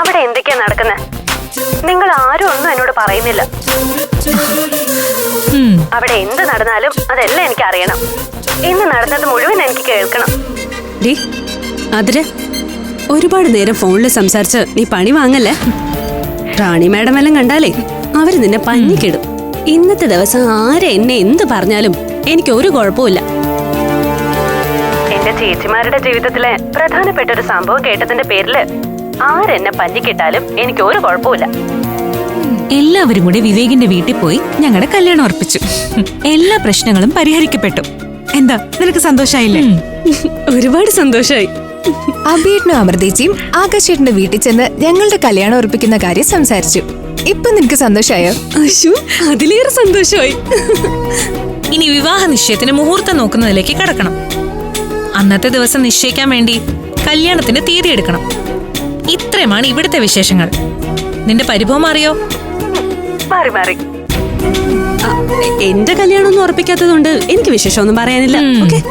അവിടെ എന്തൊക്കെയാ നടക്കുന്നത് നിങ്ങൾ ആരും ഒന്നും എന്നോട് പറയുന്നില്ല. അവിടെ എന്ത് നടന്നാലും അതെല്ലാം എനിക്ക് അറിയണം. ഇന്ന് നടന്നത് മുഴുവൻ എനിക്ക് കേൾക്കണം. ഡി അതിര് ഒരുപാട് നേരം ഫോണിൽ സംസാരിച്ച് നീ പണി വാങ്ങല്ലേ? റാണി മാഡം എല്ലാം കണ്ടാലേ അവർ നിന്നെ പഞ്ഞിക്കിടും. ഇന്നത്തെ ദിവസം ആരെ എന്നെ എന്ത് പറഞ്ഞാലും എനിക്ക് ഒരു കുഴപ്പമില്ല എന്റെ ചേച്ചിമാരുടെ ജീവിതത്തിലെ പ്രധാനപ്പെട്ട ഒരു സംഭവം കേട്ടതിന്റെ പേരിൽ ആരെന്നെ പഞ്ഞിക്കിട്ടാലും എനിക്ക് ഒരു കുഴപ്പമില്ല എല്ലാവരും കൂടി വിവേകിന്റെ വീട്ടിൽ പോയി ഞങ്ങളുടെ കല്യാണം ഉറപ്പിച്ചു. എല്ലാ പ്രശ്നങ്ങളും പരിഹരിക്കപ്പെട്ടു. എന്താ നിനക്ക് സന്തോഷായില്ലേ? ഒരുപാട് സന്തോഷായി. അഭിയേട്ടനും അമൃതേച്ചിയും ആകാശേട്ടന്റെ വീട്ടിൽ ചെന്ന് ഞങ്ങളുടെ കല്യാണം ഉറപ്പിക്കുന്ന കാര്യം സംസാരിച്ചു. ഇപ്പൊ നിനക്ക് സന്തോഷായോ? അശു അതിലേറെ സന്തോഷമായി ഇനി വിവാഹ നിശ്ചയത്തിന് മുഹൂർത്തം നോക്കുന്നതിലേക്ക് കടക്കണം. അന്നത്തെ ദിവസം നിശ്ചയിക്കാൻ വേണ്ടി കല്യാണത്തിന്റെ തീയതി എടുക്കണം. ഇത്രയുമാണ് ഇവിടുത്തെ വിശേഷങ്ങൾ. നിന്റെ പരിഭവം അറിയോ മാറി മാറി. എന്റെ കല്യാണം ഒന്നും ഉറപ്പിക്കാത്തതുകൊണ്ട് എനിക്ക് വിശേഷമൊന്നും പറയാനില്ല. ഓക്കെ.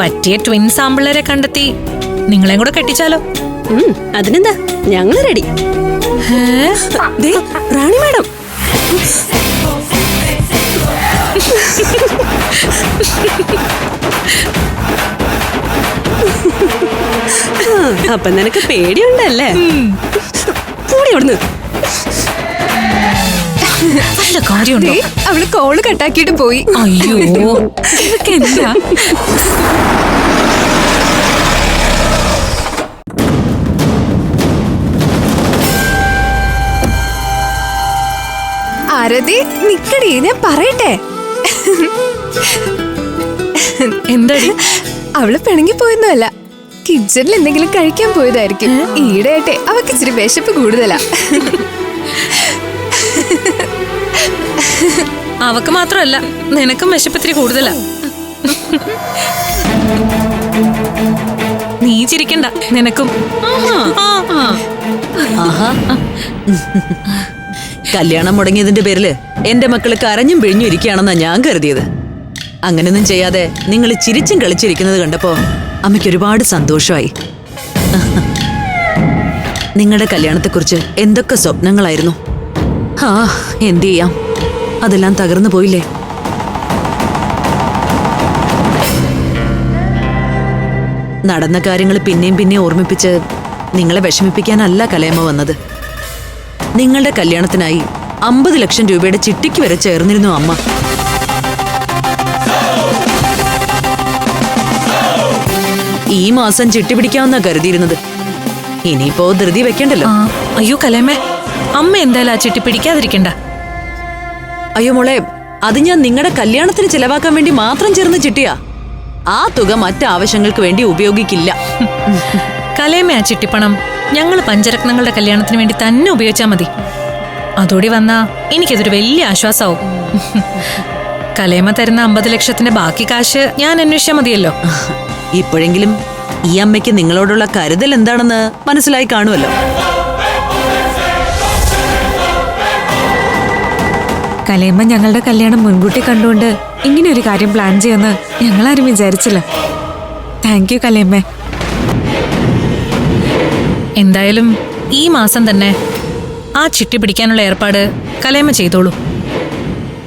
പറ്റിയ ട്വിൻ സാമ്പിളരെ കണ്ടെത്തി. നിങ്ങളെയും കൂടെ കെട്ടിച്ചാലോ? അതിനെന്താ? ഞങ്ങൾ റെഡി അപ്പൊ നിനക്ക് പേടിയുണ്ടല്ലേ? കൂടി അവിടുന്ന് കാര്യമുണ്ടോ? അവൾ കോൾ കട്ടാക്കിയിട്ട് പോയി. അയ്യോ എന്താ? ആരതി നിക്കടി ഞാൻ പറയട്ടെ. എന്താ അവൾ പിണങ്ങി പോയൊന്നുമല്ല കിച്ചണിൽ എന്തെങ്കിലും കഴിക്കാൻ പോയതായിരിക്കും. ഈടയട്ടെ അവക്ക് ഇച്ചിരി വിശപ്പ് കൂടുതലാ. അവക്ക് മാത്രമല്ല നിനക്കും വിശപ്പത്തിരി കൂടുതലാ. നീ ചിരിക്കണ്ട നിനക്കും. ആ, ആ. ആഹാ. കല്യാണം മുടങ്ങിയതിന്റെ പേരിൽ എന്റെ മക്കൾ കരഞ്ഞും പിഴിഞ്ഞും ഇരിക്കുകയാണെന്നാ ഞാൻ കരുതിയത്. അങ്ങനെയൊന്നും ചെയ്യാതെ നിങ്ങൾ ചിരിച്ചും കളിച്ചിരിക്കുന്നത് കണ്ടപ്പോ അമ്മയ്ക്ക് ഒരുപാട് സന്തോഷമായി. നിങ്ങളുടെ കല്യാണത്തെക്കുറിച്ച് എന്തൊക്കെ സ്വപ്നങ്ങളായിരുന്നു? ആ എന്തു ചെയ്യാം? അതെല്ലാം തകർന്നു പോയില്ലേ? നടന്ന കാര്യങ്ങൾ പിന്നെയും പിന്നെയും ഓർമ്മിപ്പിച്ച് നിങ്ങളെ വിഷമിപ്പിക്കാനല്ല കലയമ്മ വന്നത്. നിങ്ങളുടെ കല്യാണത്തിനായി അമ്പത് ലക്ഷം രൂപയുടെ ചിട്ടിക്ക് വരെ ചേർന്നിരുന്നു അമ്മ. ഈ മാസം ചിട്ടി പിടിക്കാമെന്നാ കരുതിയിരുന്നത്. ഇനിയിപ്പോ ധൃതി വെക്കണ്ടല്ലോ. ആ, അയ്യോ കലേമേ അമ്മ എന്തായാലും ആ ചിട്ടി പിടിക്കാതിരിക്കണ്ട. അയ്യോ മോളെ അത് ഞാൻ നിങ്ങളുടെ കല്യാണത്തിന് ചെലവാക്കാൻ വേണ്ടി മാത്രം ചേർന്ന് ചിട്ടിയാ. ആ തുക മറ്റാവശ്യങ്ങൾക്ക് വേണ്ടി ഉപയോഗിക്കില്ല. കലേമേ ആ ചിട്ടിപ്പണം ഞങ്ങൾ പഞ്ചരത്നങ്ങളുടെ കല്യാണത്തിന് വേണ്ടി തന്നെ ഉപയോഗിച്ചാൽ മതി. അതോടി വന്നാ എനിക്കതൊരു വലിയ ആശ്വാസമാവും കലേമ തരുന്ന അമ്പത് ലക്ഷത്തിന്റെ ബാക്കി കാശ് ഞാൻ അന്വേഷിച്ചാൽ മതിയല്ലോ. ഇപ്പോഴെങ്കിലും ഈ അമ്മയ്ക്ക് നിങ്ങളോടുള്ള കരുതൽ എന്താണെന്ന് മനസ്സിലായി കാണുമല്ലോ. കലയമ്മ ഞങ്ങളുടെ കല്യാണം മുൻകൂട്ടി കണ്ടുകൊണ്ട് ഇങ്ങനെ ഒരു കാര്യം പ്ലാൻ ചെയ്യുമെന്ന് ഞങ്ങളാരും വിചാരിച്ചില്ല. താങ്ക് യു കലയമ്മ. എന്തായാലും ഈ മാസം തന്നെ ആ ചിട്ടി പിടിക്കാനുള്ള ഏർപ്പാട് കലയമ്മ ചെയ്തോളൂ.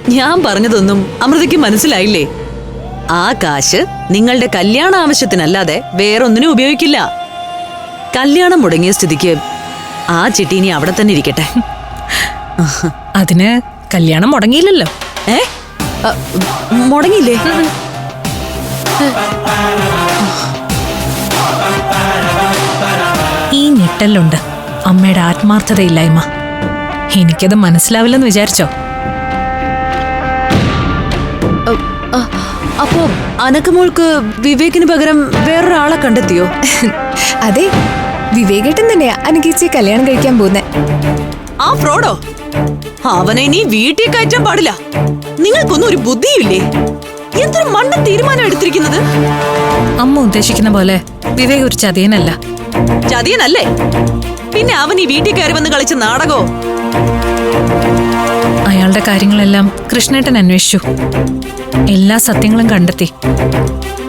ഞാൻ പറഞ്ഞതൊന്നും അമൃതയ്ക്ക് മനസ്സിലായില്ലേ? ആ കാശ് നിങ്ങളുടെ കല്യാണ ആവശ്യത്തിനല്ലാതെ വേറൊന്നിനും ഉപയോഗിക്കില്ല. കല്യാണം മുടങ്ങിയ സ്ഥിതിക്ക് ആ ചിട്ടി ഇനി അവിടെ തന്നെ ഇരിക്കട്ടെ. അതിന് കല്യാണം മുടങ്ങിയില്ലല്ലോ. ഏ? മുടങ്ങിയില്ലേ? ഈ ഞെട്ടലുണ്ട് അമ്മയുടെ ആത്മാർത്ഥതയില്ലായ്മ. എനിക്കത് മനസ്സിലാവില്ലെന്ന് വിചാരിച്ചോ? അപ്പോ അനക്കമോൾക്ക് വിവേകിന് പകരം വേറൊരാളെ കണ്ടെത്തിയോ? അതെ വിവേകേട്ടൻ തന്നെയാ അനുഗീച്ചി കല്യാണം കഴിക്കാൻ പോകുന്നെ. ആ ഫ്രോഡോ? അവനെ നീ വീട്ടിൽ കയറ്റാൻ പാടില്ല. നിങ്ങൾക്കൊന്നും ഒരു ബുദ്ധിയില്ലേ? എന്തൊരു മണ്ണ തീരുമാനം എടുത്തിരിക്കുന്നത്? അമ്മ ഉദ്ദേശിക്കുന്ന പോലെ വിവേക് ഒരു ചതിയനല്ല. ചതിയനല്ലേ? പിന്നെ അവൻ ഈ വീട്ടിൽ കയറി വന്ന് കളിച്ച നാടകോ? അയാളുടെ കാര്യങ്ങളെല്ലാം കൃഷ്ണേട്ടൻ അന്വേഷിച്ചു. എല്ലാ സത്യങ്ങളും കണ്ടെത്തി.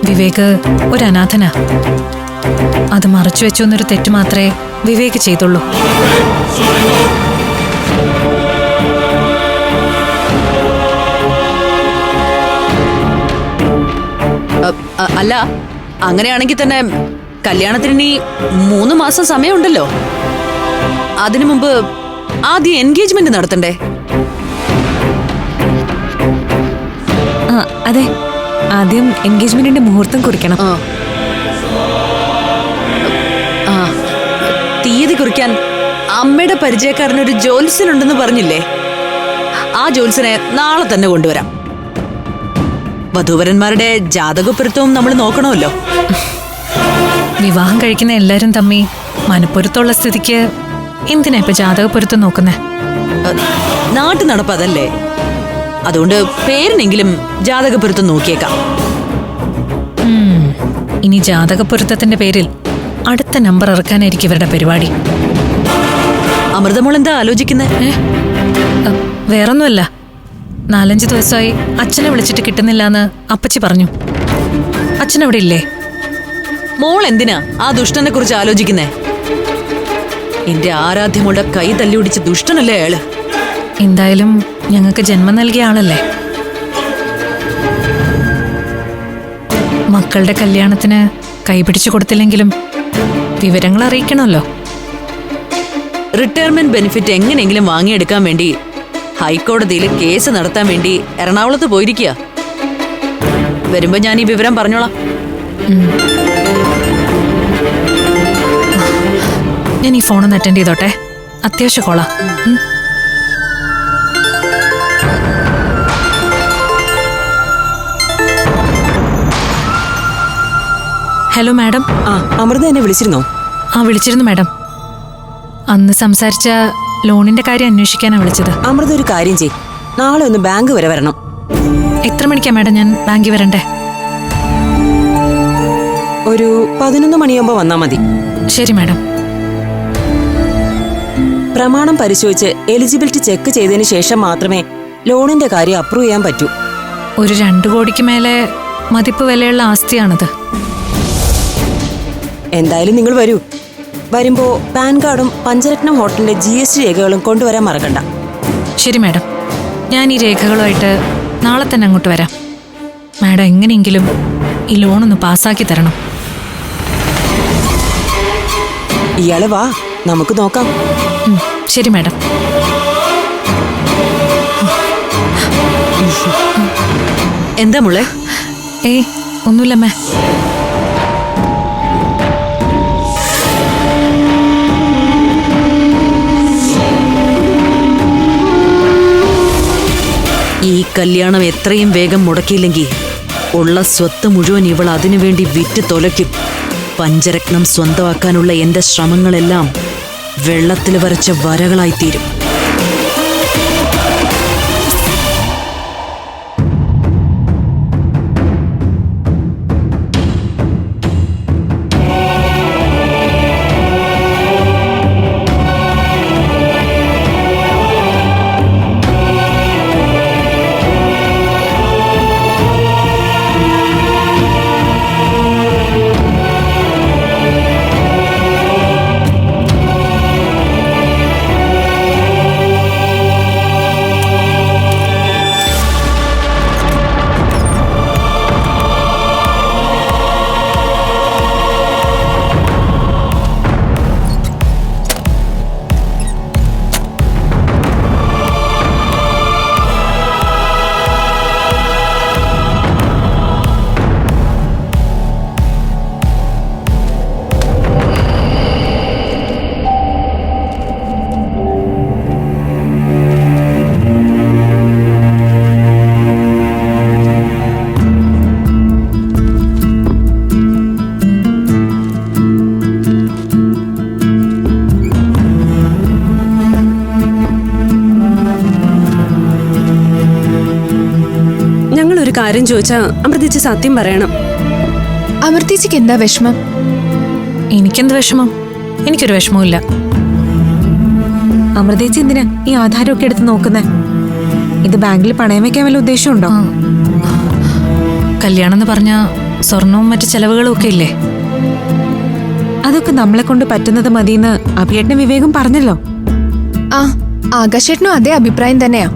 വിവേക് ഒരു അനാഥന അത് മറച്ചു വെച്ചു എന്നൊരു തെറ്റ് മാത്രമേ വിവേക് ചെയ്തുള്ളൂ. അല്ല അങ്ങനെയാണെങ്കിൽ തന്നെ കല്യാണത്തിന് ഇനി മൂന്ന് മാസം സമയമുണ്ടല്ലോ. അതിനു മുമ്പ് ആദ്യം എൻഗേജ്മെന്റ് നടത്തണ്ടേ? അതെ. ആദ്യം എൻഗേജ്മെന്റിന്റെ മുഹൂർത്തം കുറിക്കണം. ആ. ആ. തീയതി കുറിക്കാൻ അമ്മയുടെ പരിചയക്കാരനൊരു ഉണ്ടെന്ന് പറഞ്ഞില്ലേ? ആ ജോത്സ്യനെ നാളെ തന്നെ കൊണ്ടുവരാം. വധൂവരന്മാരുടെ ജാതകപ്പൊരുത്തവും നമ്മൾ നോക്കണമല്ലോ. വിവാഹം കഴിക്കുന്ന എല്ലാരും തമ്മി മനപ്പൊരുത്തമുള്ള സ്ഥിതിക്ക് എന്തിനാ ഇപ്പൊ ജാതകപ്പൊരുത്തം നോക്കുന്നേ? നാട്ടു നടപ്പ് അതല്ലേ? അതുകൊണ്ട് പേരിനെങ്കിലും ജാതകപ്പൊരുത്തം നോക്കിയേക്കാം. ഇനി ജാതകപ്പൊരുത്തത്തിന്റെ പേരിൽ അടുത്ത നമ്പർ ഇറക്കാനായിരിക്കും ഇവരുടെ പരിപാടി. അമൃതമോൾ എന്താ ആലോചിക്കുന്നത് വേറൊന്നുമല്ല. നാലഞ്ച് ദിവസമായി അച്ഛനെ വിളിച്ചിട്ട് കിട്ടുന്നില്ല എന്ന് അപ്പച്ചി പറഞ്ഞു. അച്ഛൻ അവിടെ ഇല്ലേ? മോൾ എന്തിനാ ആ ദുഷ്ടനെ കുറിച്ച് ആലോചിക്കുന്നേ? എന്റെ ആരാധ്യമോളുടെ കൈ തല്ലി ഒടിച്ച ദുഷ്ടനല്ലേ അയാൾ? എന്തായാലും ഞങ്ങൾക്ക് ജന്മം നൽകിയ ആളല്ലേ? മക്കളുടെ കല്യാണത്തിന് കൈപിടിച്ചു കൊടുത്തില്ലെങ്കിലും വിവരങ്ങൾ അറിയിക്കണമല്ലോ. റിട്ടയർമെന്റ് ബെനിഫിറ്റ് എങ്ങനെയെങ്കിലും വാങ്ങിയെടുക്കാൻ വേണ്ടി ഹൈക്കോടതിയിൽ കേസ് നടത്താൻ വേണ്ടി എറണാകുളത്ത് പോയിരിക്കുക. വരുമ്പോ ഞാൻ ഈ വിവരം പറഞ്ഞോളാം. ഞാൻ ഈ ഫോണൊന്ന് അറ്റൻഡ് ചെയ്തോട്ടെ. അത്യാവശ്യ കോളാ. ഹലോ മാഡം ആ അമൃത എന്നെ വിളിച്ചിരുന്നോ? ആ വിളിച്ചിരുന്നു മാഡം അന്ന് സംസാരിച്ച ലോണിന്റെ കാര്യം അന്വേഷിക്കാനാണ് വിളിച്ചത്. അമൃത ഒരു കാര്യം ചെയ് നാളെ ഒന്ന് ബാങ്ക് വരെ വരണം. എത്ര മണിക്കാ മാഡം ഞാൻ ബാങ്കിൽ വരണ്ടേ? ഒരു പതിനൊന്ന് മണിയാകുമ്പോ വന്നാ മതി. ശരി മാഡം പ്രമാണം പരിശോധിച്ച് എലിജിബിലിറ്റി ചെക്ക് ചെയ്തതിന് ശേഷം മാത്രമേ ലോണിന്റെ കാര്യം അപ്രൂവ് ചെയ്യാൻ പറ്റൂ. ഒരു രണ്ടു കോടിക്ക് മേലെ മതിപ്പ് വിലയുള്ള ആസ്തിയാണത്. എന്തായാലും നിങ്ങൾ വരൂ. വരുമ്പോ പാൻ കാർഡും പഞ്ചരത്നം ഹോട്ടലിന്റെ ജി എസ് ടി രേഖകളും കൊണ്ടുവരാൻ മറക്കണ്ട. ശരി മാഡം. ഞാൻ ഈ രേഖകളുമായിട്ട് നാളെ തന്നെ അങ്ങോട്ട് വരാം. മാഡം എങ്ങനെയെങ്കിലും ഈ ലോണൊന്ന് പാസ്സാക്കി തരണം. ഇയാൾ വാ നമുക്ക് നോക്കാം. ഉം, ശരി മാഡം. എന്താ മുളെ? ഏയ് ഒന്നുമില്ലമ്മേ ഈ കല്യാണം എത്രയും വേഗം മുടക്കിയില്ലെങ്കിൽ ഉള്ള സ്വത്ത് മുഴുവൻ ഇവൾ അതിനുവേണ്ടി വിറ്റ് തൊലയ്ക്കും. പഞ്ചരത്നം സ്വന്തമാക്കാനുള്ള എന്റെ ശ്രമങ്ങളെല്ലാം വെള്ളത്തിൽ വരച്ച വരകളായിത്തീരും. ചോദിച്ചാ അമൃതിച്ച് സത്യം പറയണം. അമൃതേച്ചിക്ക് എന്താ വിഷമം? എനിക്കെന്ത് വിഷമം? എനിക്കൊരു വിഷമവും അമൃതേച്ചി എന്തിനാ ഈ ആധാരമൊക്കെ എടുത്ത് നോക്കുന്നേ? ഇത് ബാങ്കിൽ പണയം വെക്കാൻ വല്ല ഉദ്ദേശമുണ്ടോ? കല്യാണം എന്ന് പറഞ്ഞ സ്വർണവും മറ്റു ചെലവുകളും ഒക്കെ ഇല്ലേ? അതൊക്കെ നമ്മളെ കൊണ്ട് പറ്റുന്നത് മതിയെന്ന് അഭിയേട്ടനും വിവേകം പറഞ്ഞല്ലോ. ആ ആകാശേട്ടനും അതേ അഭിപ്രായം തന്നെയാ.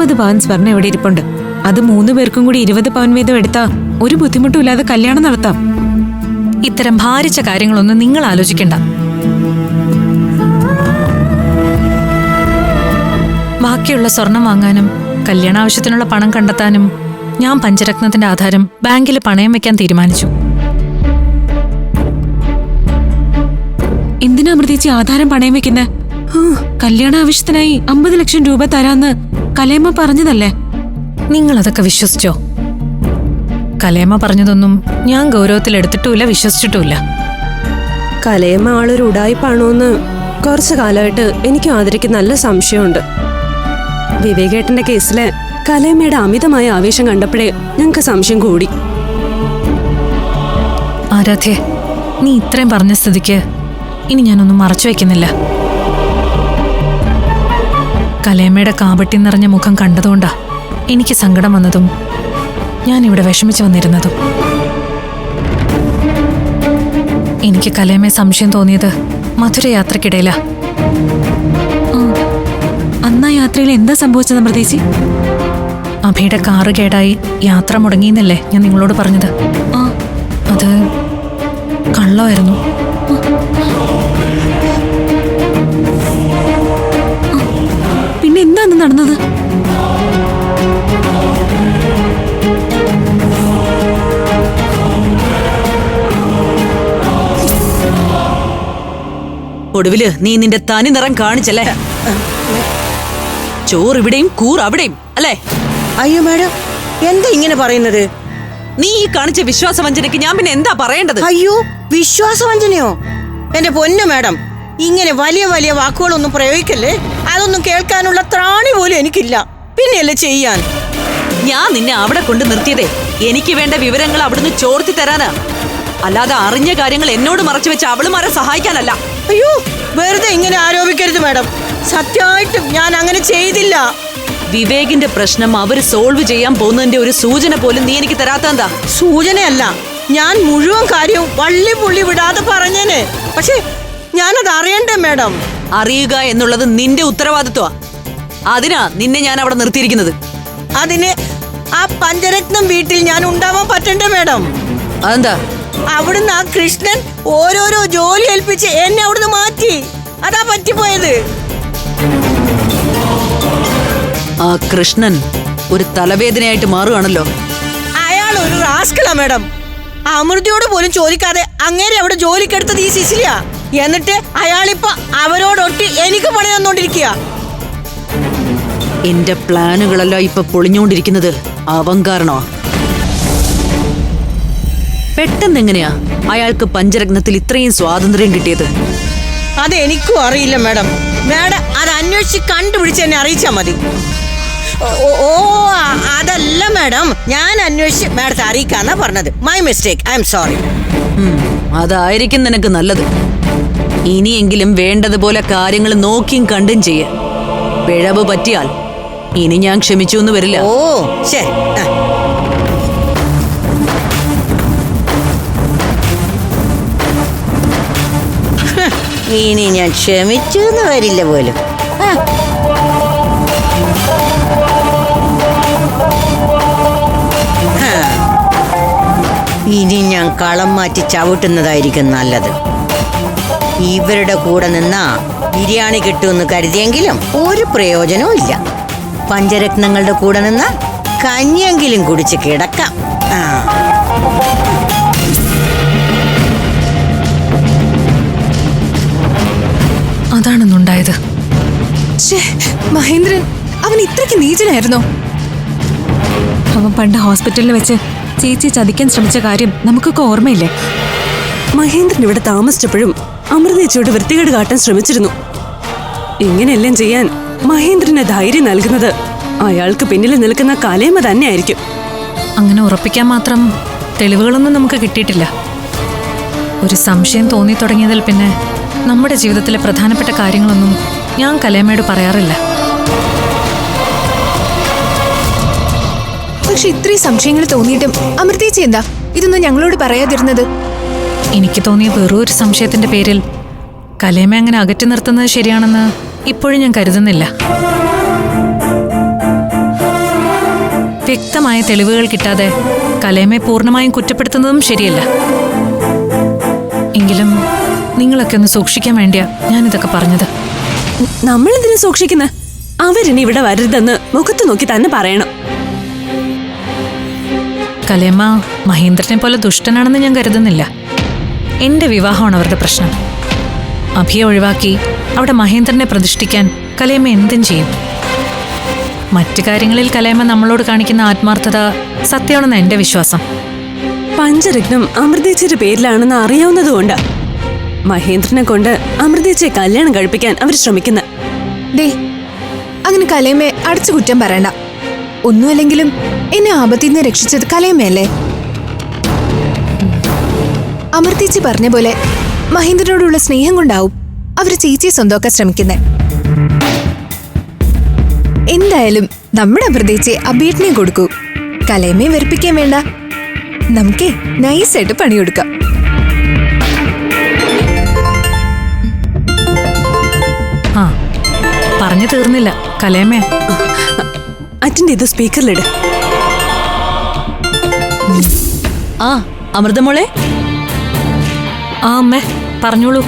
അറുപത് പവൻ സ്വർണം ഇവിടെ ഇരിപ്പുണ്ട്. അത് മൂന്ന് പേർക്കും കൂടി ഇരുപത് പവൻ വീതം എടുത്താ ഒരു ബുദ്ധിമുട്ടും ഇല്ലാതെ കല്യാണം നടത്താം. ഇത്തരം ഭാരിച്ച കാര്യങ്ങളൊന്നും നിങ്ങൾ ആലോചിക്കണ്ട. ബാക്കിയുള്ള സ്വർണം വാങ്ങാനും കല്യാണ ആവശ്യത്തിനുള്ള പണം കണ്ടെത്താനും ഞാൻ പഞ്ചരത്നത്തിന്റെ ആധാരം ബാങ്കിൽ പണയം വെക്കാൻ തീരുമാനിച്ചു. എന്തിനാ അമൃതേച്ചി ആധാരം പണയം വെക്കുന്നേ? കല്യാണ ആവശ്യത്തിനായി അമ്പത് ലക്ഷം രൂപ തരാന്ന് കലേമ്മ പറഞ്ഞതല്ലേ? നിങ്ങൾ അതൊക്കെ വിശ്വസിച്ചോ? കലേമ്മ പറഞ്ഞതൊന്നും ഞാൻ ഗൗരവത്തിൽ എടുത്തിട്ടുമില്ല വിശ്വസിച്ചിട്ടുമില്ല. കലേമ്മ ആളൊരു ഉടായ്പാണോന്ന് കുറച്ചു കാലമായിട്ട് എനിക്ക് ആതിരയ്ക്ക് നല്ല സംശയമുണ്ട്. വിവേകേട്ടന്റെ കേസിൽ കലേമ്മയുടെ അമിതമായ ആവേശം കണ്ടപ്പോഴേ ഞങ്ങൾക്ക് സംശയം കൂടി. ആരാധ്യ നീ ഇത്രയും പറഞ്ഞ സ്ഥിതിക്ക് ഇനി ഞാനൊന്നും മറച്ചു വയ്ക്കുന്നില്ല. കലേമ്മയുടെ കാപട്ടി നിറഞ്ഞ മുഖം കണ്ടതുകൊണ്ടാ എനിക്ക് സങ്കടം വന്നതും ഞാൻ ഇവിടെ വിഷമിച്ചു വന്നിരുന്നതും. എനിക്ക് കലേമയെ സംശയം തോന്നിയത് മധുര യാത്രക്കിടയിലാ. അന്നാ യാത്രയിൽ എന്താ സംഭവിച്ചത് അമൃതേശി അഭിയുടെ കാറ് കേടായി യാത്ര മുടങ്ങിയെന്നല്ലേ ഞാൻ നിങ്ങളോട് പറഞ്ഞത്. ആ അത് കള്ളമായിരുന്നു. ഒടുവിൽ നീ നിന്റെ തനി നിറം കാണിച്ചല്ലേ? ചോറ് ഇവിടെയും കൂർ അവിടെയും അല്ലേ? അയ്യോ മാഡം എന്താ ഇങ്ങനെ പറയുന്നത്? നീ ഈ കാണിച്ച വിശ്വാസവഞ്ചനയ്ക്ക് ഞാൻ പിന്നെ എന്താ പറയേണ്ടത്? അയ്യോ വിശ്വാസവഞ്ചനയോ? എന്റെ പൊന്നു മാഡം ഇങ്ങനെ വലിയ വലിയ വാക്കുകളൊന്നും പ്രയോഗിക്കല്ലേ? അതൊന്നും കേൾക്കാനുള്ള ത്രാണി പോലും എനിക്കില്ല. പിന്നെയല്ലേ ചെയ്യാൻ? ഞാൻ നിന്നെ അവിടെ കൊണ്ട് നിർത്തിയതേ. എനിക്ക് വേണ്ട വിവരങ്ങൾ അവിടുന്ന് ചോർത്തി തരാനാ. അല്ലാതെ അറിഞ്ഞ കാര്യങ്ങൾ എന്നോട് മറച്ചു വെച്ച് അവളുമാരെ സഹായിക്കാനല്ല. അയ്യോ വെറുതെ ഇങ്ങനെ ആരോപിക്കരുത് മാഡം. സത്യമായിട്ടും ഞാൻ അങ്ങനെ ചെയ്തില്ല. വിവേകിന്റെ പ്രശ്നം അവർ സോൾവ് ചെയ്യാൻ പോകുന്നതിന്റെ ഒരു സൂചന പോലും നീ എനിക്ക് തരാത്തെന്താ സൂചനയല്ല. ഞാൻ മുഴുവൻ കാര്യവും വള്ളി പുള്ളി വിടാതെ പറഞ്ഞേനെ. പക്ഷെ ഞാനത് അറിയണ്ടേ മാഡം? അറിയുക എന്നുള്ളത് നിന്റെ ഉത്തരവാദിത്വ. അതിനാ നിന്നെ ഞാൻ അവിടെ നിർത്തിയിരിക്കുന്നത്. അതിന് ആ പഞ്ചരത്നം വീട്ടിൽ ഞാൻ ഉണ്ടാവാൻ പറ്റണ്ടേ മാഡം? അതെന്താ? അവിടുന്ന് ആ കൃഷ്ണൻ ഓരോരോ ജോലി ഏൽപ്പിച്ച് എന്നെ അവിടുന്ന് മാറ്റി. അതാ പറ്റിപ്പോയത്. ആ കൃഷ്ണൻ ഒരു തലവേദനയായിട്ട് മാറുകയാണല്ലോ. അയാൾ ഒരു റാസ്കളാ മാഡം. അമൃതിയോട് പോലും ചോദിക്കാതെ അങ്ങേരെ അവിടെ ജോലിക്കെടുത്തത് ഈ സിസിലിയ. എന്നിട്ട് അയാളിപ്പോ അവരോടൊട്ടി എനിക്ക് പണി തന്നോണ്ടിരിക്കുക എന്റെ പ്ലാനുകളെല്ലാം ഇപ്പൊ പൊളിഞ്ഞോണ്ടിരിക്കുന്നത് അവൻ കാരണമാ. പെട്ടെന്ന് എങ്ങനെയാ? അയാൾക്ക് പഞ്ചരത്നത്തിൽ ഇത്രയും സ്വാതന്ത്ര്യം കിട്ടിയത്. അത് എനിക്കും അറിയില്ല മാഡം. മാഡം അത് അന്വേഷിച്ച് കണ്ടുപിടിച്ച് എന്നെ അറിയിച്ചാ മതി. ഓ, അതല്ല മാഡം. ഞാൻ അന്വേഷിച്ച് മാഡത്തെ അറിയിക്കാന്നാ പറഞ്ഞത്. My mistake I'm sorry അതായിരിക്കും നിനക്ക് നല്ലത്. ഇനിയെങ്കിലും വേണ്ടതുപോലെ കാര്യങ്ങൾ നോക്കിയും കണ്ടും ചെയ്യ. പിഴവ് പറ്റിയാൽ ഇനി ഞാൻ ക്ഷമിച്ചു എന്ന് വരില്ല. ഓ ശരി. ഇനി ഞാൻ ക്ഷമിച്ചു എന്ന് വരില്ല പോലും. ഇനി ഞാൻ കളം മാറ്റി ചവിട്ടുന്നതായിരിക്കും നല്ലത്. ഇവരുടെ കൂടെ നിന്നാ ബിരിയാണി കിട്ടുമെന്ന് കരുതിയെങ്കിലും ഒരു പ്രയോജനവും ഇല്ല. പഞ്ചരത്നങ്ങളുടെ കൂടെ നിന്ന കഞ്ഞിയെങ്കിലും കുടിച്ച് കിടക്കാം. ആ. ശ്ശേ, മഹേന്ദ്രൻ അവൻ ഇത്രയ്ക്ക് നീചനായിരുന്നോ? അവൻ പണ്ട് ഹോസ്പിറ്റലിൽ വെച്ച് ചേച്ചി ചതിക്കാൻ ശ്രമിച്ച കാര്യം നമുക്കൊക്കെ ഓർമ്മയില്ലേ? മഹേന്ദ്രൻ ഇവിടെ താമസിച്ചപ്പോഴും അമൃതേച്ചിയോട് വൃത്തികേട് കാട്ടാൻ ശ്രമിച്ചിരുന്നു. ഇങ്ങനെയെല്ലാം ചെയ്യാൻ മഹേന്ദ്രന് ധൈര്യം നൽകുന്നത് അയാൾക്ക് പിന്നിൽ നിൽക്കുന്ന കലേമ തന്നെയായിരിക്കും. അങ്ങനെ ഉറപ്പിക്കാൻ മാത്രം തെളിവുകളൊന്നും നമുക്ക് കിട്ടിയിട്ടില്ല. ഒരു സംശയം തോന്നി തുടങ്ങിയതിൽ പിന്നെ നമ്മുടെ ജീവിതത്തിലെ പ്രധാനപ്പെട്ട കാര്യങ്ങളൊന്നും ഞാൻ കലേമയോട് പറയാറില്ല. പക്ഷെ ഇത്രയും സംശയങ്ങൾ തോന്നിയിട്ടും അമൃതേച്ചി എന്താ? ഇതൊന്നും ഞങ്ങളോട് പറയാതിരുന്നത്? എനിക്ക് തോന്നിയ വെറും ഒരു സംശയത്തിന്റെ പേരിൽ കലേമ അങ്ങനെ അകറ്റി നിർത്തുന്നത് ശരിയാണെന്ന് ഇപ്പോഴും ഞാൻ കരുതുന്നില്ല. വ്യക്തമായ തെളിവുകൾ കിട്ടാതെ കലേമയെ പൂർണമായും കുറ്റപ്പെടുത്തുന്നതും ശരിയല്ല. എങ്കിലും നിങ്ങളൊക്കെ ഒന്ന് സൂക്ഷിക്കാൻ വേണ്ടിയാ ഞാനിതൊക്കെ പറഞ്ഞത്. നമ്മൾ ഇതിനെ സൂക്ഷിക്കുന്ന? അവരിനി ഇവിടെ വരരുതെന്ന് മുഖത്ത് നോക്കി തന്നെ പറയണം. കലേമ്മ മഹേന്ദ്രനെ പോലെ ദുഷ്ടനാണെന്ന് ഞാൻ കരുതുന്നില്ല. എന്റെ വിവാഹമാണ് അവരുടെ പ്രശ്നം. അഭിയെ ഒഴിവാക്കി അവിടെ മഹേന്ദ്രനെ പ്രതിഷ്ഠിക്കാൻ കലേമ്മ എന്തും ചെയ്യും. മറ്റു കാര്യങ്ങളിൽ കലേമ്മ നമ്മളോട് കാണിക്കുന്ന ആത്മാർത്ഥത സത്യമാണെന്ന് എന്റെ വിശ്വാസം. പഞ്ചരത്നം അമൃതേച്ചിയുടെ പേരിലാണെന്ന് അറിയാവുന്നതുകൊണ്ടാ. മഹേന്ദ്രനെ കൊണ്ട് അമൃതേച്ചിയെ കല്യാണം കഴിപ്പിക്കാൻ അവർ ശ്രമിക്കുന്നു. ദേ അങ്ങനെ കലയമ്മയെ അടച്ചു കുറ്റം പറയണ്ട. ഒന്നുമല്ലെങ്കിലും എന്നെ ആപത്തിൽ നിന്ന് രക്ഷിച്ചത് കലയമ്മയല്ലേ അമൃതേച്ചി പറഞ്ഞ പോലെ മഹേന്ദ്രനോടുള്ള സ്നേഹം കൊണ്ടാവും അവർ ചേച്ചിയെ സ്വന്തമാക്കാൻ ശ്രമിക്കുന്നത് എന്തായാലും നമ്മുടെ അമൃതേച്ചിയെ അബീട്ടിനെ കൊടുക്കൂ. കലയമ്മയെ വെറുപ്പിക്കാൻ വേണ്ട. നമുക്കേ നൈസായിട്ട് പണിയെടുക്കാം. പറഞ്ഞു തീർന്നില്ല. കലേമേ. അച്ഛന്റെ ഇത് സ്പീക്കറിലിട്. ആ അമൃതമോളെ? ആ അമ്മേ പറഞ്ഞോളൂ.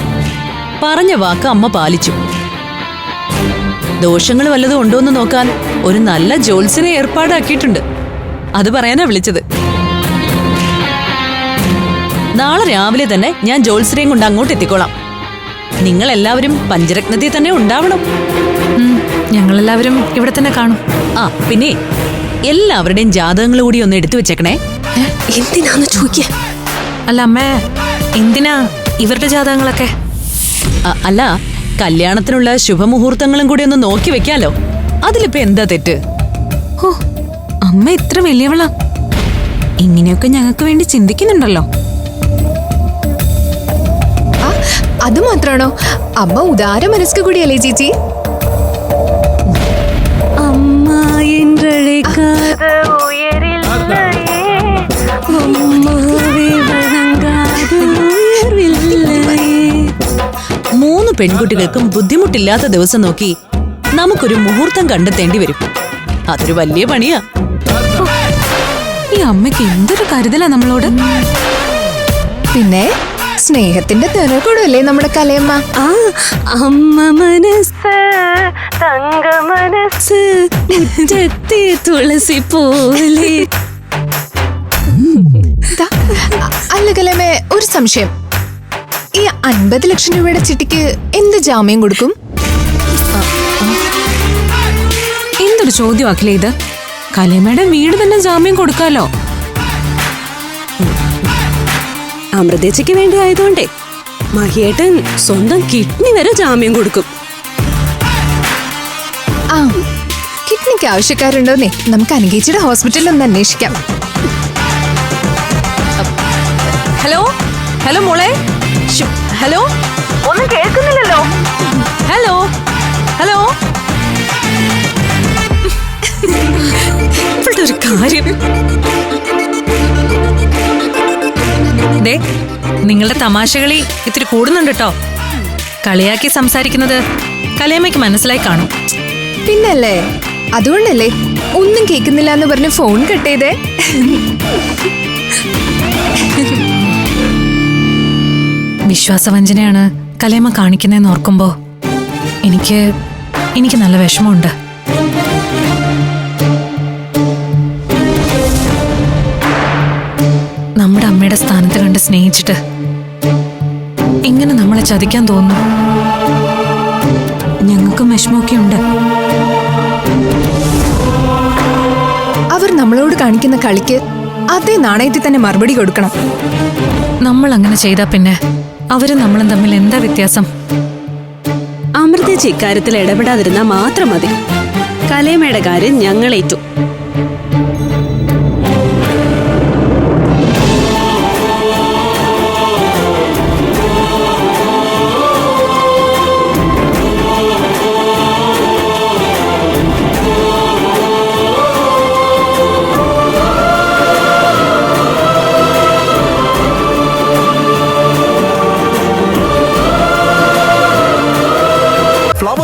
പറഞ്ഞ വാക്ക് അമ്മ പാലിച്ചു. ദോഷങ്ങൾ വല്ലതും ഉണ്ടോന്ന് നോക്കാൻ ഒരു നല്ല ജോത്സ്യനെ ഏർപ്പാടാക്കിയിട്ടുണ്ട്. അത് പറയാനാ വിളിച്ചത്. നാളെ രാവിലെ തന്നെ ഞാൻ ജോത്സ്യനെയും കൊണ്ട് അങ്ങോട്ട് എത്തിക്കോളാം. നിങ്ങൾ എല്ലാവരും പഞ്ചരത്നത്തിൽ തന്നെ ഉണ്ടാവണം. ഞങ്ങളെല്ലാവരും ഇവിടെ തന്നെ കാണും. ആ പിന്നെ എല്ലാവരുടെയും ജാതകങ്ങൾ കൂടി ഒന്ന് എടുത്തു വെച്ചേക്കണേ. എന്തിനാന്ന് ചോദിക്കുക അല്ല അമ്മേ എന്തിനാ ഇവരുടെ ജാതകങ്ങളൊക്കെ? അല്ല കല്യാണത്തിനുള്ള ശുഭമുഹൂർത്തങ്ങളും കൂടി ഒന്ന് നോക്കി വെക്കാലോ. അതിലിപ്പോ എന്താ തെറ്റ്? ഓ അമ്മ ഇത്ര വലിയവളാ. ഇങ്ങനെയൊക്കെ ഞങ്ങൾക്ക് വേണ്ടി ചിന്തിക്കുന്നുണ്ടല്ലോ. അത് മാത്രാണോ അമ്മ ഉദാര മനസ്ക് കൂടിയല്ലേ ചേച്ചി അമ്മ என்றழைக்காத അമ്മാവേ വണങ്ങാതെ ഉയർവില്ലയേ. മൂന്ന് പെൺകുട്ടികൾക്കും ബുദ്ധിമുട്ടില്ലാത്ത ദിവസം നോക്കി നമുക്കൊരു മുഹൂർത്തം കണ്ടെത്തേണ്ടി വരും അതൊരു വലിയ പണിയാ ഈ അമ്മയ്ക്ക് എന്തൊരു കരുതലാ നമ്മളോട് പിന്നെ സ്നേഹത്തിന്റെ നിറകൂടല്ലേ നമ്മുടെ കലയമ്മ? ആ അമ്മ മനസ്സ് തങ്ക മനസ്സ് തുളസി പോലെ. അല്ല കലമേ ഒരു സംശയം. ഈ അൻപത് ലക്ഷം രൂപയുടെ ചിട്ടിക്ക് എന്ത് ജാമ്യം കൊടുക്കും? എന്തൊരു ചോദ്യമാക്കില്ലേ ഇത്? കലേമയുടെ വീട് തന്നെ ജാമ്യം കൊടുക്കാലോ? അമൃതേച്ചയ്ക്ക് വേണ്ടി ആയതുകൊണ്ടേ മഹിയേട്ടൻ സ്വന്തം കിഡ്നി വരെ ജാമ്യം കൊടുക്കും. ആ കിഡ്നിക്ക് ആവശ്യക്കാരുണ്ടോന്നേ? നമുക്ക് അനുഗേച്ചിയുടെ ഹോസ്പിറ്റലിൽ ഒന്ന് അന്വേഷിക്കാം. ഹലോ? ഹലോ മോളെ? ഹലോ? ഒന്നും കേൾക്കുന്നില്ലല്ലോ. ഹലോ? ഹലോ? ഇവളുടെ ഒരു കാര്യം. ദേ നിങ്ങളുടെ തമാശകളി ഇത്തിരി കൂടുന്നുണ്ട് കേട്ടോ കളിയാക്കി സംസാരിക്കുന്നത് കലേമയ്ക്ക് മനസ്സിലായി കാണും. പിന്നല്ലേ? അതുകൊണ്ടല്ലേ? ഒന്നും കേൾക്കുന്നില്ല എന്ന് പറഞ്ഞ് ഫോൺ കട്ട് ചെയ്തേ? വിശ്വാസവഞ്ചനയാണ് കലേമ കാണിക്കുന്നതെന്ന് ഓർക്കുമ്പോ എനിക്ക് എനിക്ക് നല്ല വിഷമമുണ്ട്. അമ്മയുടെ സ്ഥാനത്ത് കണ്ട് സ്നേഹിച്ചിട്ട് എങ്ങനെ നമ്മളെ ചതിക്കാൻ തോന്നുന്നു. ഞങ്ങൾക്കും വിഷമമൊക്കെ ഉണ്ട്. അവർ നമ്മളോട് കാണിക്കുന്ന കളിക്ക് അതേ നാണയത്തിൽ തന്നെ മറുപടി കൊടുക്കണം. നമ്മൾ അങ്ങനെ ചെയ്താ പിന്നെ അവരും നമ്മളും തമ്മിൽ എന്താ വ്യത്യാസം? അമൃതേച്ചി ഇക്കാര്യത്തിൽ ഇടപെടാതിരുന്നാൽ മാത്രം മതി. കലേമയുടെ കാര്യം ഞങ്ങളേറ്റു